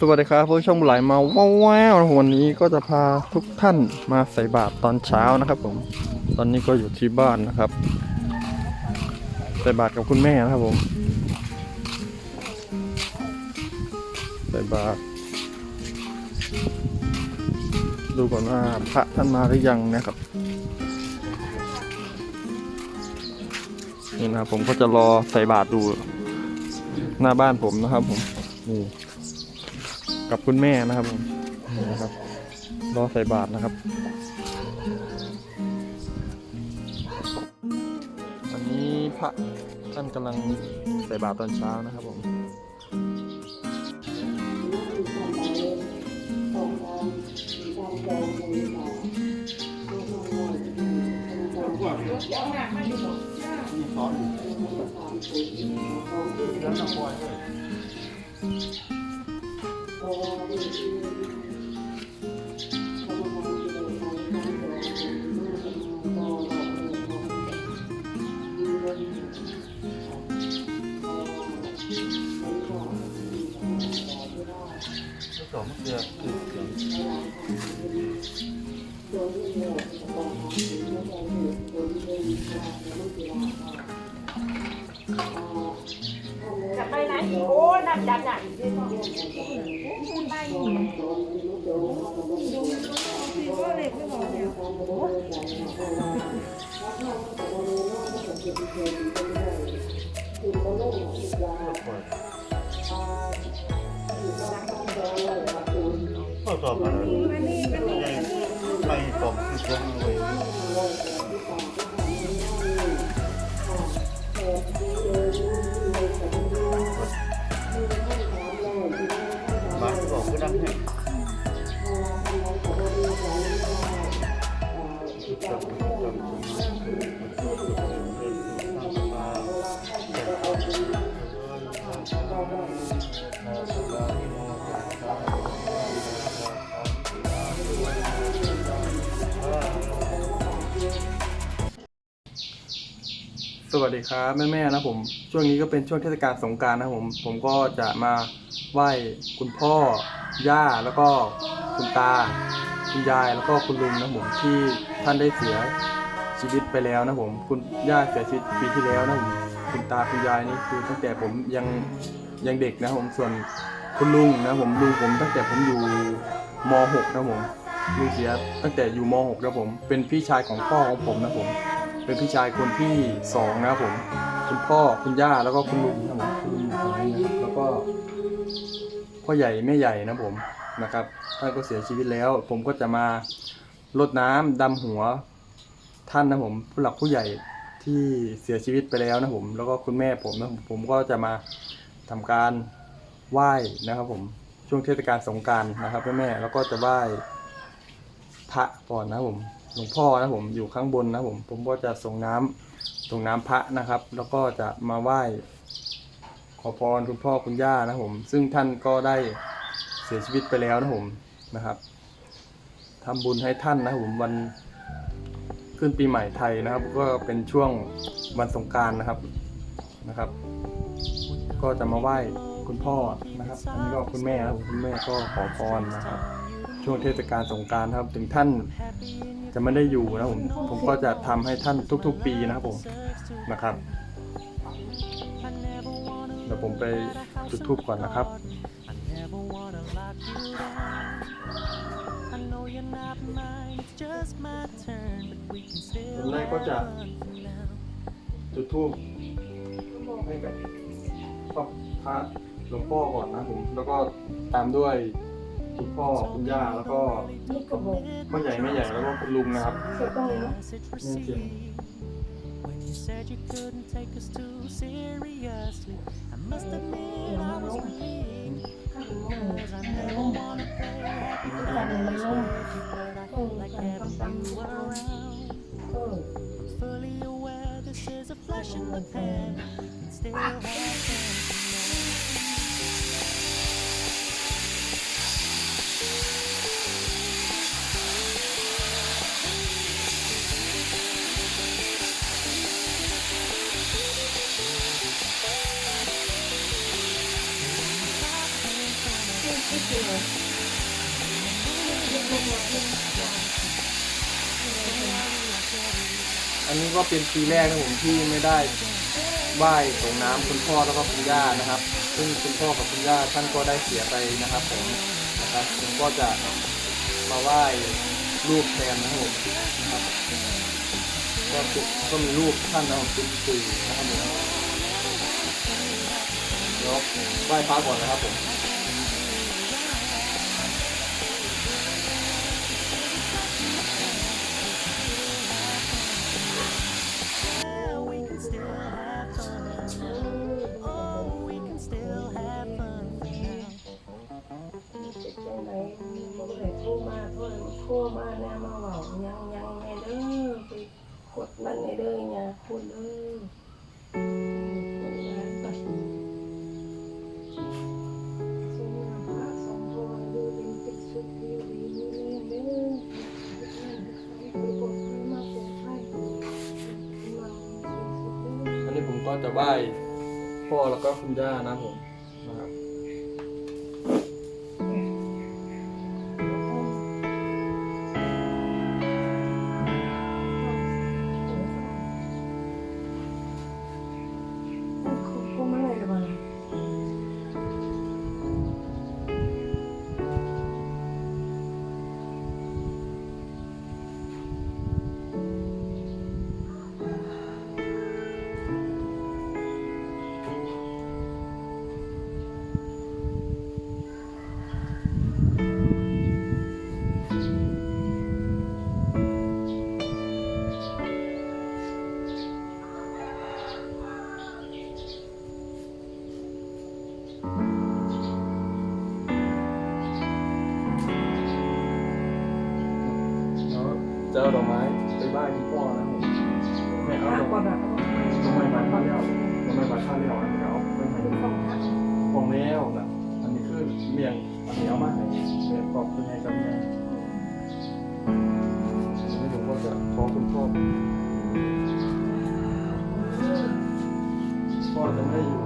สวัสดีครับผู้ชมหลายมาว้าวๆวันนี้ก็จะพาทุกท่านมาใส่บาตรตอนเช้านะครับผม ตอนนี้ก็อยู่ที่บ้านนะครับ ใส่บาตรกับคุณแม่นะครับผม ใส่บาตรดูก่อนว่าพระท่านมาหรือยังนะครับนี่นะครับผมก็จะรอใส่บาตรดูหน้าบ้านผมนะครับผมนี่ กับคุณแม่นะครับผมนี่นะครับรอใส่บาตรนะครับวันนี้พระท่านกำลังใส่บาตรตอนเช้านะครับผมจะ โอ้ยนั่นจับหนักอีกเลยเนาะคุณไปอยู่ดูสิว่าเล็กไม่บอกเนี่ยอันนี้อันนี้อันนี้ ไปสองสิบวันเลย วัสดีครับแม่ๆนะผมช่วงนี้ก็เป็นช่วงเทศกาลสงการนะผมผมก็จะมาไหว้คุณพ่อ ย่าแล้วก็คุณตา คุณยายแล้วก็คุณลุงนะผมที่ท่านได้เสียชีวิตไปแล้วนะผม คุณย่าเสียชีวิตปีที่แล้วนะผมคุณตาคุณยายนี่คือตั้งแต่ผมยังยังเด็กนะผมส่วนคุณลุงนะผมลุงผมตั้งแต่ผมอยู่ม .6 นะผมลุงเสียตั้งแต่อยู่ม .6 นะผมเป็นพี่ชายของพ่อของผมนะผม เป็นพี่ชายคนที่สองนะครับผมคุณพ่อคุณย่าแล้วก็คุณลุงนะครับผมคุณลุงอยู่ตรงนี้นะครับแล้วก็พ่อใหญ่แม่ใหญ่นะผมนะครับท่านก็เสียชีวิตแล้ว ผมก็จะมารดน้ำดำหัวท่านนะผมผู้หลักผู้ใหญ่ที่เสียชีวิตไปแล้วนะผม แล้วก็คุณแม่ผมนะผมผมก็จะมาทำการไหว้นะครับผมช่วงเทศกาลสงกรารนะครับแม่ๆแล้วก็จะไหว้พระก่อนนะครับผม หลวงพ่อนะผมอยู่ข้างบนนะผมผมก็จะส่งน้ำส่งน้ำพระนะครับ แล้วก็จะมาไหว้ขอพรคุณพ่อคุณย่านะผม ซึ่งท่านก็ได้เสียชีวิตไปแล้วนะผมนะครับทำบุญให้ท่านนะผมวันขึ้นปีใหม่ไทยนะครับ ก็เป็นช่วงวันสงการนะครับนะครับ ก็จะมาไหว้คุณพ่อนะครับอันนี้ก็คุณแม่ครับคุณแม่ก็ขอพรนะครับ ช่วงเทศกาลสงกรารครับ ถึงท่านจะไม่ได้อยู่นะผมผมก็จะทำให้ท่านทุก ๆ ปีนะครับผมนะครับเดี๋ยวผมไปจุดทูบก่อนนะครับตอนแรกก็จะจุดทูบให้กับพระหลวงพ่อก่อนนะผม แล้วก็ตามด้วย คุณพ่อคุณย่าแล้วก็นี่กระบอกพ่อใหญ่แม่ใหญ่แล้วก็คุณลุงนะครับเสร็จได้แล้วนี่เสียง When you said you couldn't take us too seriously, I must admit I was relieved. Cause I never wanna play happy friends with you, but I like having you around. เออ Fully aware this is a flash in the pan, and still have อันนี้ก็เป็นปีแรกนะผมที่ไม่ได้ไหว้ส่งน้ำคุณพ่อแล้วก็คุณย่านะครับ ซึ่งคุณพ่อกับคุณย่าท่านก็ได้เสียไปนะครับ ผมนะครับผมก็จะมาไหว้รูปแทนนะครับผมนะครับก็คือก็มีรูปท่านนะครับเป็นสื่นะครับผมเดี๋ยวไหว้พระก่อนนะครับผม จะไหว้พ่อแล้วก็คุณย่านะผม ไม้บานข้าวเลี้ยวอันนี้เอาไม่ให้ของแล้วนะอันนี้คือเมี่ยงอันนี้เอามาให้เมี่ยงกรอบเป็นไงกับเมียงอันนี้ผมก็จะขอคุณพ่อพ่อจะไม่ได้อยู่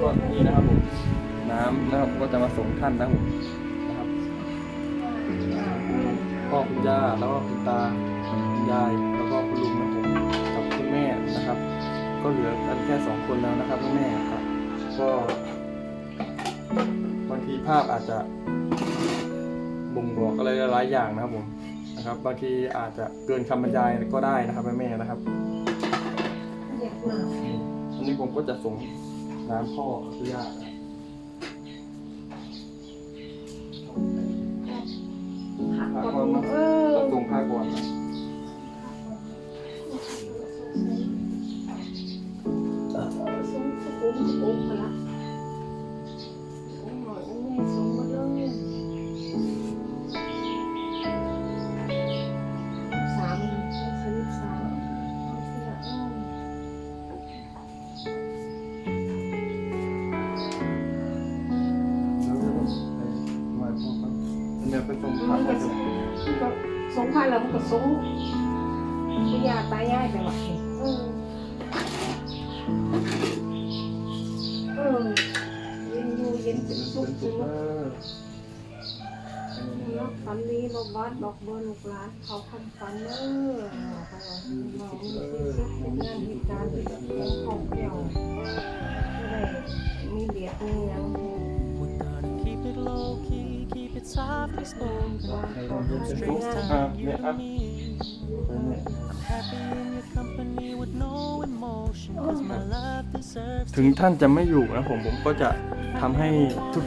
ก็นี่นะครับผมน้ำนะครับก็จะมาส่งท่านนะครับผมนะครับพ่อคุณย่าแล้วก็คุณตาคุณยายแล้วก็คุณลุงนะผมกับคุณแม่นะครับ ก็เหลือกันแค่สองคนแล้วนะครับแม่ครับก็บางทีภาพอาจจะบ่งบอกอะไรหลายอย่างนะครับผมนะครับบางทีอาจจะเกินคำบรรยายก็ได้นะครับแม่นะครับอันนี้ผมก็จะส่ง น้ำพ่อคื เดี๋ยไปส่งพามันก่ก็อนก็สงพันแล้วมันก็สงคุณยาตายายไปหมดเลยเออเออเย็นอยู่เย็นเป็นสุขเป็นสสุขนุเอกอรักฝันนี้บอกบ้านบอกเบอร์ลูกหลานเขาคำฝันเนอเขาบอกมีที่สุดเป็นงานเหตุการณ์ที่แบบเป็นของเกี่ยวไม่ได้มีเบียดมีหยัง gonna keep it low key, keep it softly spoken. ให้เราเย็นเป็นสุ Straight ขอะ time, you เนี่ยอะ and me. ไปเนี่ย Happy in your company with no emotion. Cause my love deserves ถึงท่านจะไม่อยู่นะผมผมก็จะทำให้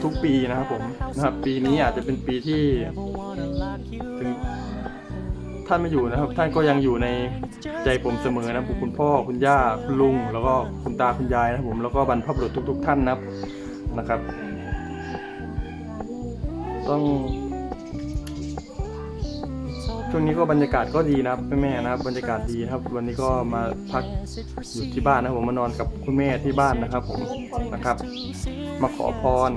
ทุกๆปีนะครับผมนะครับปีนี้อาจจะเป็นปีที่ never wanna lock you ถึง up. ท่านไม่อยู่นะครับ ท่านก็ยังอยู่ในใจผมเสมอนะครับคุณพ่อคุณย่าคุณลุง แล้วก็คุณตาคุณยายนะครับผมแล้วก็บรรพบุรุษทุก ๆ ท่านนะครับนะครับ ต้องช่วงนี้ก็บรรยากาศก็ดีนะครับแม่ๆนะครับ บรรยากาศดีนะครับ วันนี้ก็มาพักอยู่ที่บ้านนะผมมานอนกับคุณแม่ที่บ้านนะครับผมนะครับ มาขอพร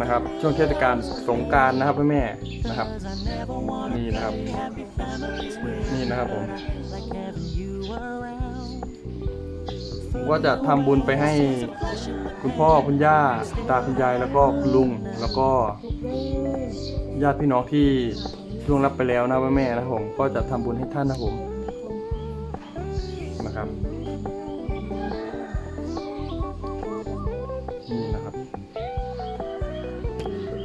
นะครับ ช่วงเทศกาลสงการนะครับแม่ๆนะครับ นี่นะครับ นี่นะครับผม ผมก็จะทำบุญไปให้คุณพ่อคุณย่าตาคุณยายแล้วก็คุณลุงแล้วก็ ญาติพี่น้องที่ล่วงรับไปแล้วนะแม่ๆนะผมก็จะทำบุญให้ท่านนะผมนะครับนี่นะครับ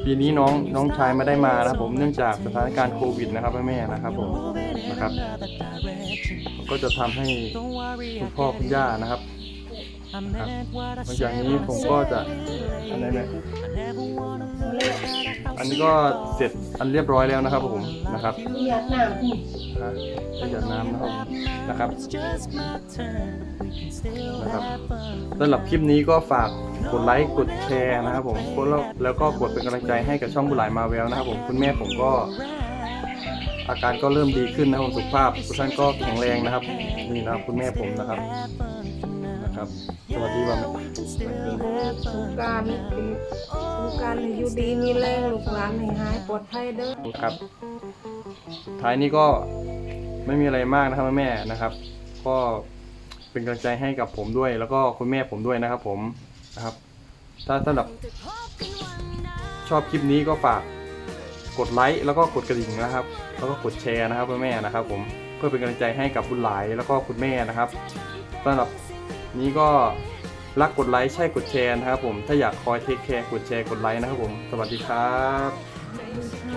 ปีนี้น้องน้องชายไม่ได้มานะครับผมเนื่องจากสถานการณ์โควิดนะครับแม่ๆนะครับผมนะครับ ก็จะทำให้คุณพ่อคุณย่านะครับ นะครับหลังจากนี้ผมก็จะอะไรไหมอันนี้ก็เสร็จอันเรียบร้อยแล้วนะครับผมนะครับอยากน้ำที่นะประหยัดน้ำนะครับผมนะครับนะครับสำหรับคลิปนี้ก็ฝากกดไลค์กดแชร์นะครับผมแล้วแล้วก็กดเป็นกำลังใจให้กับช่องบุหลายมาแววนะครับผมคุณแม่ผมก็อาการก็เริ่มดีขึ้นนะครับผมสุขภาพทุกท่านก็แข็งแรงนะครับ นี่นะครับคุณแม่ผมนะครับ นะครับ สวัสดีวันสงกรารสงกรารอยู่ดีมีแรงลูกหลานให้หายปลอดภัยเด้อ ครับ ท้ายนี้ก็ไม่มีอะไรมากนะครับแม่ๆนะครับ ก็เป็นกำลังใจให้กับผมด้วย แล้วก็คุณแม่ผมด้วยนะครับ ผมนะครับ ถ้าสำหรับชอบคลิปนี้ก็ฝากกดไลค์แล้วก็กดกระดิ่งนะครับ แล้วก็กดแชร์นะครับแม่ๆนะครับ ผมเพื่อเป็นกำลังใจให้กับคุณหลายแล้วก็คุณแม่นะครับสำหรับ นี้ก็รักกดไลค์ใช่กดแชร์นะครับผมถ้าอยากคอยเทคแคร์กดแชร์กดไลค์นะครับผม สวัสดีครับ